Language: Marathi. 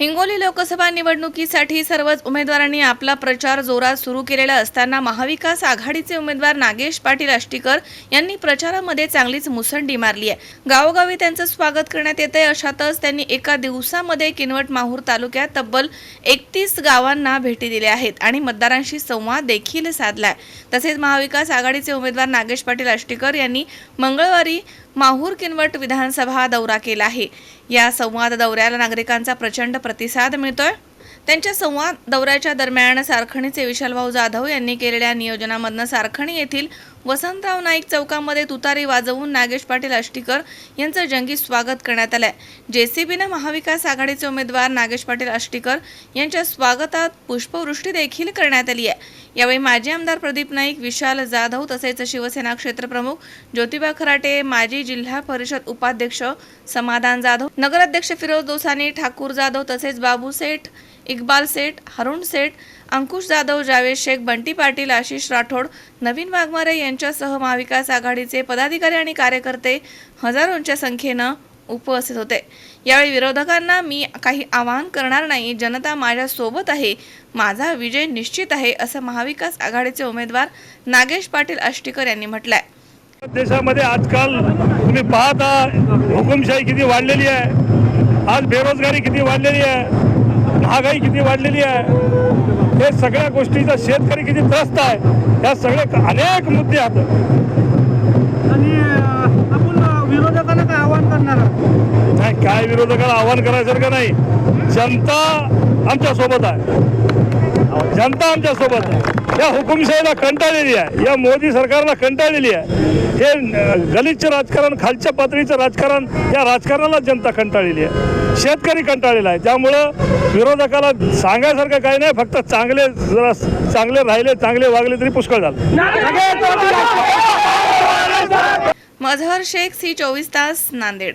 हिंगोली लोकसभा निवडणुकीसाठी सर्वच उमेदवारांनी आपला प्रचार जोरात सुरू केलेला असताना महाविकास आघाडीचे उमेदवार नागेश पाटील आष्टीकर यांनी प्रचारामध्ये चांगलीच मुसंडी मारली आहे. गावोगावी त्यांचं स्वागत करण्यात येत आहे. अशातच त्यांनी एका दिवसामध्ये किनवट माहूर तालुक्यात तब्बल एकतीस गावांना भेटी दिल्या आहेत आणि मतदारांशी संवाद देखील साधला आहे. तसेच महाविकास आघाडीचे उमेदवार नागेश पाटील आष्टीकर यांनी मंगळवारी माहूर किनवट विधानसभा दौरा केला आहे. या संवाद दौऱ्याला नागरिकांचा प्रचंड प्रतिसाद मिळतोय. त्यांच्या संवाद दौऱ्याच्या दरम्यान सारखणीचे विशालभाऊ जाधव यांनी केलेल्या नियोजनामधनं सारखणी येथील वसंतराव नाईक चौकामध्ये तुतारी वाजवून नागेश पाटील अष्टीकर यांचं जंगी स्वागत करण्यात आलंय. जेसीबीनं महाविकास आघाडीचे उमेदवार नागेश पाटील अष्टीकर यांच्या स्वागतात पुष्पवृष्टी देखील करण्यात आली आहे. यावेळी माजी आमदार प्रदीप नाईक विशाल जाधव तसेच शिवसेना क्षेत्रप्रमुख ज्योतिबा खराटे माजी जिल्हा परिषद उपाध्यक्ष समाधान जाधव नगराध्यक्ष फिरोज दोसानी ठाकूर जाधव तसेच बाबू सेठ इक्बाल सेठ हरुण सेठ अंकुश जाधव जावेद शेख बंटी पाटील आशिष राठोड नवीन वाघमारे यांच्यासह महाविकास आघाडीचे पदाधिकारी आणि कार्यकर्ते हजारोंच्या संख्येनं उपस्थित होते. यावेळी विरोधकांना मी काही आवाहन करणार नाही. जनता माझ्या सोबत आहे. माझा विजय निश्चित आहे असं महाविकास आघाडीचे उमेदवार नागेश पाटील आष्टीकर यांनी म्हटलंय. देशामध्ये आजकाल तुम्ही पाहता हुकुमशाही किती वाढलेली आहे. आज बेरोजगारी किती वाढलेली आहे. महागाई किती वाढलेली आहे. हे सगळ्या गोष्टीचा शेतकरी किती त्रस्त आहे. या सगळे अनेक मुद्दे आहेत. काय विरोधकाला आव्हान करायसारखं नाही. जनता आमच्यासोबत आहे. जनता आमच्यासोबत आहे. या हुकुमशाहीला कंटाळलेली आहे. या मोदी सरकारला कंटाळलेली आहे. हे अं, गलिच्छ राजकारण खालच्या पातळीचं राजकारण या राजकारणाला जनता कंटाळलेली आहे. शेतकरी कंटाळलेला आहे. त्यामुळं विरोधकाला सांगायसारखं काही नाही. फक्त चांगले जरा चांगले राहिले चांगले वागले तरी पुष्कळ झालं. मजहर शेख सी चोवीस तास Nanded.